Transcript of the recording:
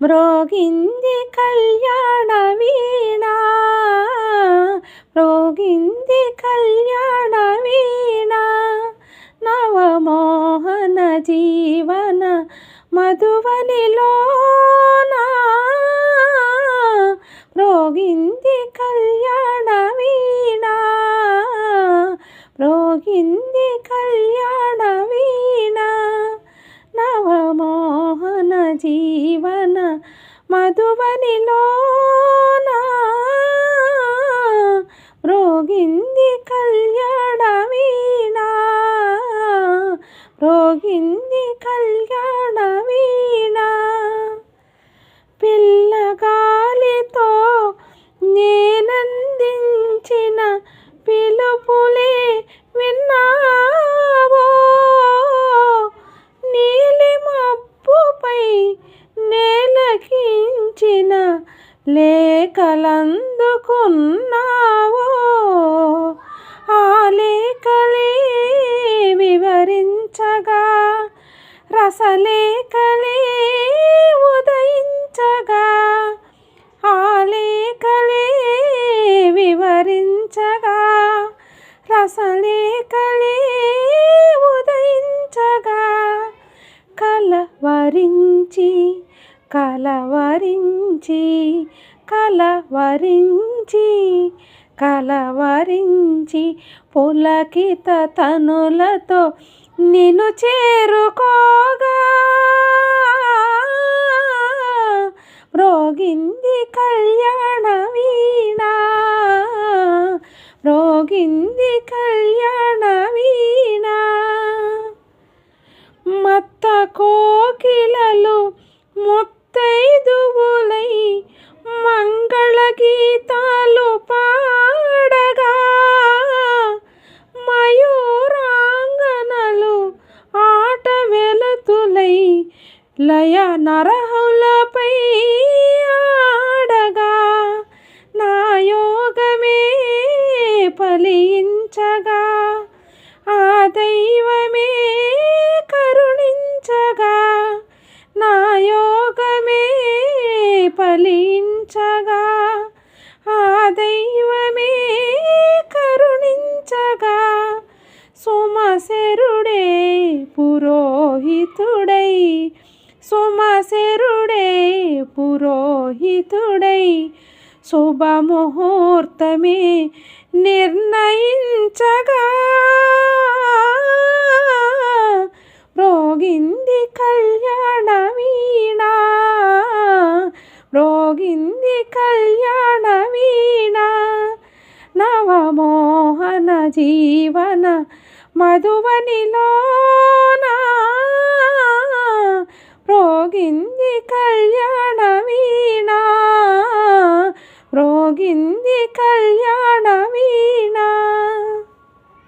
మ్రోగింది కళ్యాణ వీణ మ్రోగింది కళ్యాణ వీణ నవమోహన జీవన మధువనిలోన మ్రోగింది మధువనిలోన మ్రోగింది కళ్యాణ వీణ మ్రోగింది కళ్యాణ వీణ పిల్లగాలితో నేనందించిన పిలుపులే విన్నావో? నీలి మబ్బుపై నేలకించిన లేఖలందుకున్నావో? ఆ లేఖలే వివరించగా రసలేఖలే ఉదయించగా ఆ లేఖలే వివరించగా రసలేఖలే ఉదయించగా కలవరించి కలవరించి కలవరించి కలవరించి పులకిత తనులతో నిన్ను చేరుకోగా. మ్రోగింది కళ్యాణ వీణ మ్రోగింది కళ్యాణ వీణ. మత్త కోకిలలు ముత్తైదువులై లయ నరహులపై ఆడగా నా యోగమే ఫలించగా ఆ దైవమే కరుణించగా నా యోగమే ఫలించగా ఆ దైవమే కరుణించగా సుమశరుడే పురోహితుడై సుమశరుడై పురోహితుడై శుభముహూర్తమే నిర్ణయించగా. రోగింది కళ్యాణ వీణ. రోగింది కళ్యాణ వీణ. నవమోహన జీవన మధువనిలో Nin,